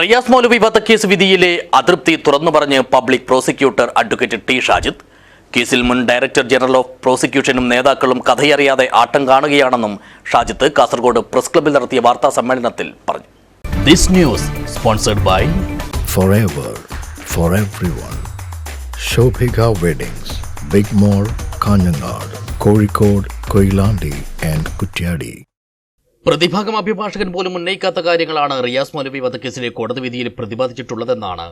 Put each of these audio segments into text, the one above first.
റിയാസ് മൗലവി വധക്കേസ് വിധിയിലെ അതൃപ്തി തുറന്നു പറഞ്ഞ് public prosecutor advocate T Shajid കേസിൽ മുൻ ഡയറക്ടർ ജനറൽ ഓഫ് പ്രോസിക്യൂഷനും നേതാക്കളും കഥയറിയാതെ ആട്ടം കാണുകയാണെന്നും ഷാജിത്ത് കാസർഗോഡ് പ്രസ് ക്ലബിൽ നടത്തിയ വാർത്താ സമ്മേളനത്തിൽ പറഞ്ഞു this news sponsored by forever for everyone. Shobhika Weddings, Big Mall, Kanyanad, Kozhikode, Koilandi and Kutyadi. പ്രതിഭാഗം അഭിഭാഷകൻ പോലും ഉന്നയിക്കാത്ത കാര്യങ്ങളാണ് റിയാസ് മൗലവി വധക്കേസിലെ കോടതി വിധിയിൽ പ്രതിപാദിച്ചിട്ടുള്ളതെന്നാണ്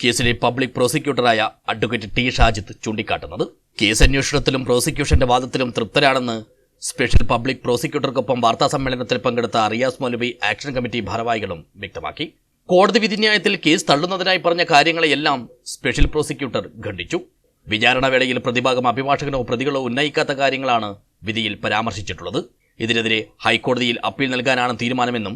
കേസിലെ പബ്ലിക് പ്രോസിക്യൂട്ടറായ അഡ്വക്കേറ്റ് ടി ഷാജിത്ത് ചൂണ്ടിക്കാട്ടുന്നത്. കേസ് അന്വേഷണത്തിലും പ്രോസിക്യൂഷന്റെ വാദത്തിലും തൃപ്തരാണെന്ന് സ്പെഷ്യൽ പബ്ലിക് പ്രോസിക്യൂട്ടർക്കൊപ്പം വാർത്താ സമ്മേളനത്തിൽ പങ്കെടുത്ത റിയാസ് മൗലവി ആക്ഷൻ കമ്മിറ്റി ഭാരവാഹികളും വ്യക്തമാക്കി. കോടതി വിധിന്യായത്തിൽ കേസ് തള്ളുന്നതിനായി പറഞ്ഞ കാര്യങ്ങളെയെല്ലാം സ്പെഷ്യൽ പ്രോസിക്യൂട്ടർ ഖണ്ഡിച്ചു. വിചാരണ വേളയിൽ പ്രതിഭാഗം അഭിഭാഷകനോ പ്രതികളോ ഉന്നയിക്കാത്ത കാര്യങ്ങളാണ് വിധിയിൽ പരാമർശിച്ചിട്ടുള്ളത്. ഇതിനെതിരെ ഹൈക്കോടതിയിൽ അപ്പീൽ നൽകാനാണ് തീരുമാനമെന്നും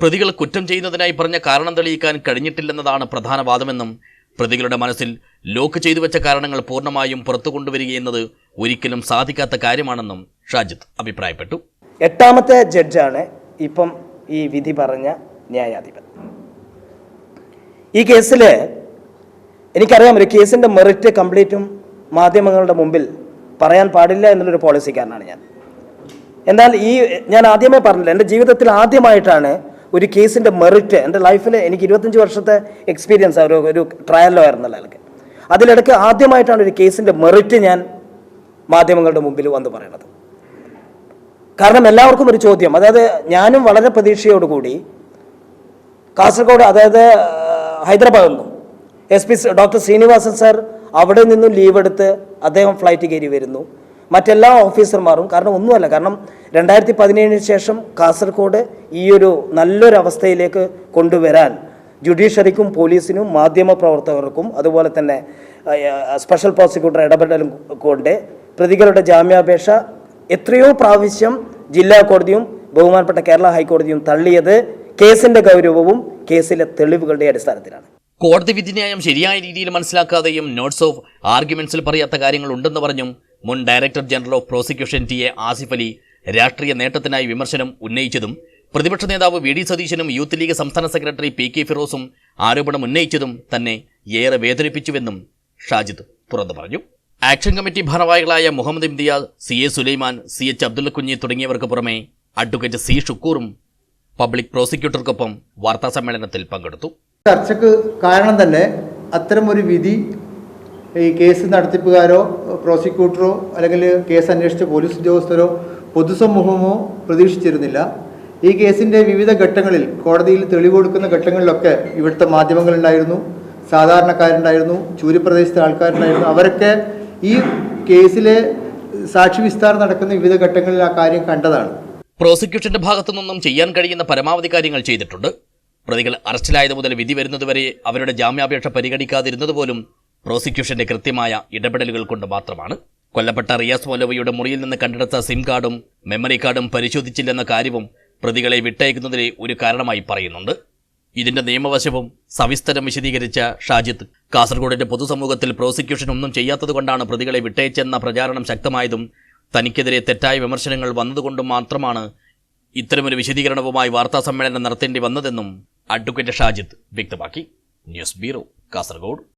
പ്രതികൾ കുറ്റം ചെയ്യുന്നതിനായി പറഞ്ഞ കാരണം തെളിയിക്കാൻ കഴിഞ്ഞിട്ടില്ലെന്നതാണ് പ്രധാന വാദമെന്നും പ്രതികളുടെ മനസ്സിൽ ലോക്ക് ചെയ്തു വെച്ച കാരണങ്ങൾ പൂർണമായും പുറത്തു കൊണ്ടുവരികയെന്നത് ഒരിക്കലും സാധിക്കാത്ത കാര്യമാണെന്നും ഷാജിദ് അഭിപ്രായപ്പെട്ടു. എട്ടാമത്തെ ജഡ്ജാണ് ഇപ്പം ഈ വിധി പറഞ്ഞ ന്യായാധിപൻ. ഈ കേസിൽ എനിക്കറിയാം ഒരു കേസിന്റെ മെറിറ്റ് കംപ്ലീറ്റും മാധ്യമങ്ങളുടെ മുമ്പിൽ പറയാൻ പാടില്ല എന്നുള്ളൊരു പോളിസിക്കാരനാണ് ഞാൻ. എന്നാൽ ഈ ഞാൻ ആദ്യമേ പറഞ്ഞില്ല എന്റെ ജീവിതത്തിൽ ആദ്യമായിട്ടാണ് ഒരു കേസിന്റെ മെറിറ്റ് എന്റെ ലൈഫിൽ എനിക്ക് ഇരുപത്തഞ്ച് വർഷത്തെ എക്സ്പീരിയൻസ് ഒരു ഒരു ട്രയൽ ലോയർ എന്നുള്ള ആൾക്ക് അതിലിടയ്ക്ക് ആദ്യമായിട്ടാണ് ഒരു കേസിന്റെ മെറിറ്റ് ഞാൻ മാധ്യമങ്ങളുടെ മുമ്പിൽ വന്ന് പറയണത്. കാരണം എല്ലാവർക്കും ഒരു ചോദ്യം അതായത് ഞാനും വളരെ പ്രതീക്ഷയോടുകൂടി കാസർഗോഡ് അതായത് ഹൈദരാബാദിൽ നിന്നും S P doctor Srinivasan sir അവിടെ നിന്നും ലീവ് എടുത്ത് അദ്ദേഹം ഫ്ലൈറ്റ് കയറി വരുന്നു. മറ്റെല്ലാ ഓഫീസർമാരും കാരണം ഒന്നുമല്ല കാരണം രണ്ടായിരത്തി പതിനേഴിന് ശേഷം കാസർഗോഡ് ഈ ഒരു നല്ലൊരു അവസ്ഥയിലേക്ക് കൊണ്ടുവരാൻ ജുഡീഷ്യറിക്കും പോലീസിനും മാധ്യമ പ്രവർത്തകർക്കും അതുപോലെ തന്നെ സ്പെഷ്യൽ പ്രോസിക്യൂട്ടർ ഇടപെടലും കൊണ്ട് പ്രതികളുടെ ജാമ്യാപേക്ഷ എത്രയോ പ്രാവശ്യം ജില്ലാ കോടതിയും ബഹുമാനപ്പെട്ട കേരള ഹൈക്കോടതിയും തള്ളിയത് കേസിന്റെ ഗൗരവവും കേസിലെ തെളിവുകളുടെ അടിസ്ഥാനത്തിലാണ്. കോടതി വിധിന്യായം ശരിയായ രീതിയിൽ മനസ്സിലാക്കാതെയും നോട്ട്സ് ഓഫ് ആർഗ്യുമെന്റ്സിൽ പറയാത്ത കാര്യങ്ങൾ ഉണ്ടെന്ന് പറഞ്ഞും മുൻ director general of prosecution T A Asif Ali രാഷ്ട്രീയ നേട്ടത്തിനായി വിമർശനം ഉന്നയിച്ചതും പ്രതിപക്ഷ നേതാവ് വി ഡി സതീശനും യൂത്ത് ലീഗ് സംസ്ഥാന സെക്രട്ടറി പി കെ ഫിറോസും ആരോപണം ഉന്നയിച്ചതും തന്നെ ഏറെ വേദനിപ്പിച്ചുവെന്നും ഷാജിദ് തുറന്നു പറഞ്ഞു. ആക്ഷൻ കമ്മിറ്റി ഭാരവാഹികളായ Muhammad Imtiaz C A Sulaiman C H Abdulla Kunhi തുടങ്ങിയവർക്ക് പുറമെ അഡ്വക്കേറ്റ് സി ഷുക്കൂറും പബ്ലിക് പ്രോസിക്യൂട്ടർക്കൊപ്പം വാർത്താസമ്മേളനത്തിൽ പങ്കെടുത്തു. ചർച്ചയ്ക്ക് കാരണം തന്നെ അത്തരം ഒരു വിധി ഈ കേസ് നടത്തിപ്പുകാരോ പ്രോസിക്യൂട്ടറോ അല്ലെങ്കിൽ കേസ് അന്വേഷിച്ച പോലീസ് ഉദ്യോഗസ്ഥരോ പൊതുസമൂഹമോ പ്രതീക്ഷിച്ചിരുന്നില്ല. ഈ കേസിന്റെ വിവിധ ഘട്ടങ്ങളിൽ കോടതിയിൽ തെളിവ് കൊടുക്കുന്ന ഘട്ടങ്ങളിലൊക്കെ ഇവിടുത്തെ മാധ്യമങ്ങളുണ്ടായിരുന്നു സാധാരണക്കാരുണ്ടായിരുന്നു ചൂര്യപ്രദേശത്തെ ആൾക്കാരുണ്ടായിരുന്നു. അവരൊക്കെ ഈ കേസിലെ സാക്ഷി വിസ്താരം നടക്കുന്ന വിവിധ ഘട്ടങ്ങളിൽ ആ കാര്യം കണ്ടതാണ്. പ്രോസിക്യൂഷന്റെ ഭാഗത്തു നിന്നും ചെയ്യാൻ കഴിയുന്ന പരമാവധി കാര്യങ്ങൾ ചെയ്തിട്ടുണ്ട്. പ്രതികൾ അറസ്റ്റിലായത് മുതൽ വിധി വരുന്നതുവരെ അവരുടെ ജാമ്യാപേക്ഷ പരിഗണിക്കാതിരുന്നത് പോലും പ്രോസിക്യൂഷന്റെ കൃത്യമായ ഇടപെടലുകൾ കൊണ്ട് മാത്രമാണ്. കൊല്ലപ്പെട്ട റിയാസ് മൗലവിയുടെ മുറിയിൽ നിന്ന് കണ്ടെടുത്ത സിം കാർഡും മെമ്മറി കാർഡും പരിശോധിച്ചില്ലെന്ന കാര്യവും പ്രതികളെ വിട്ടയക്കുന്നതിലെ ഒരു കാരണമായി പറയുന്നുണ്ട്. ഇതിന്റെ നിയമവശവും സവിസ്തരം വിശദീകരിച്ച ഷാജിത്ത് കാസർഗോഡിന്റെ പൊതുസമൂഹത്തിൽ പ്രോസിക്യൂഷൻ ഒന്നും ചെയ്യാത്തതുകൊണ്ടാണ് പ്രതികളെ വിട്ടയച്ചെന്ന പ്രചാരണം ശക്തമായതും തനിക്കെതിരെ തെറ്റായ വിമർശനങ്ങൾ വന്നതുകൊണ്ടും മാത്രമാണ് ഇത്തരമൊരു വിശദീകരണവുമായി വാർത്താ സമ്മേളനം നടത്തേണ്ടി വന്നതെന്നും അഡ്വക്കേറ്റ് ഷാജിത്ത് വ്യക്തമാക്കി. News bureau Kasaragod.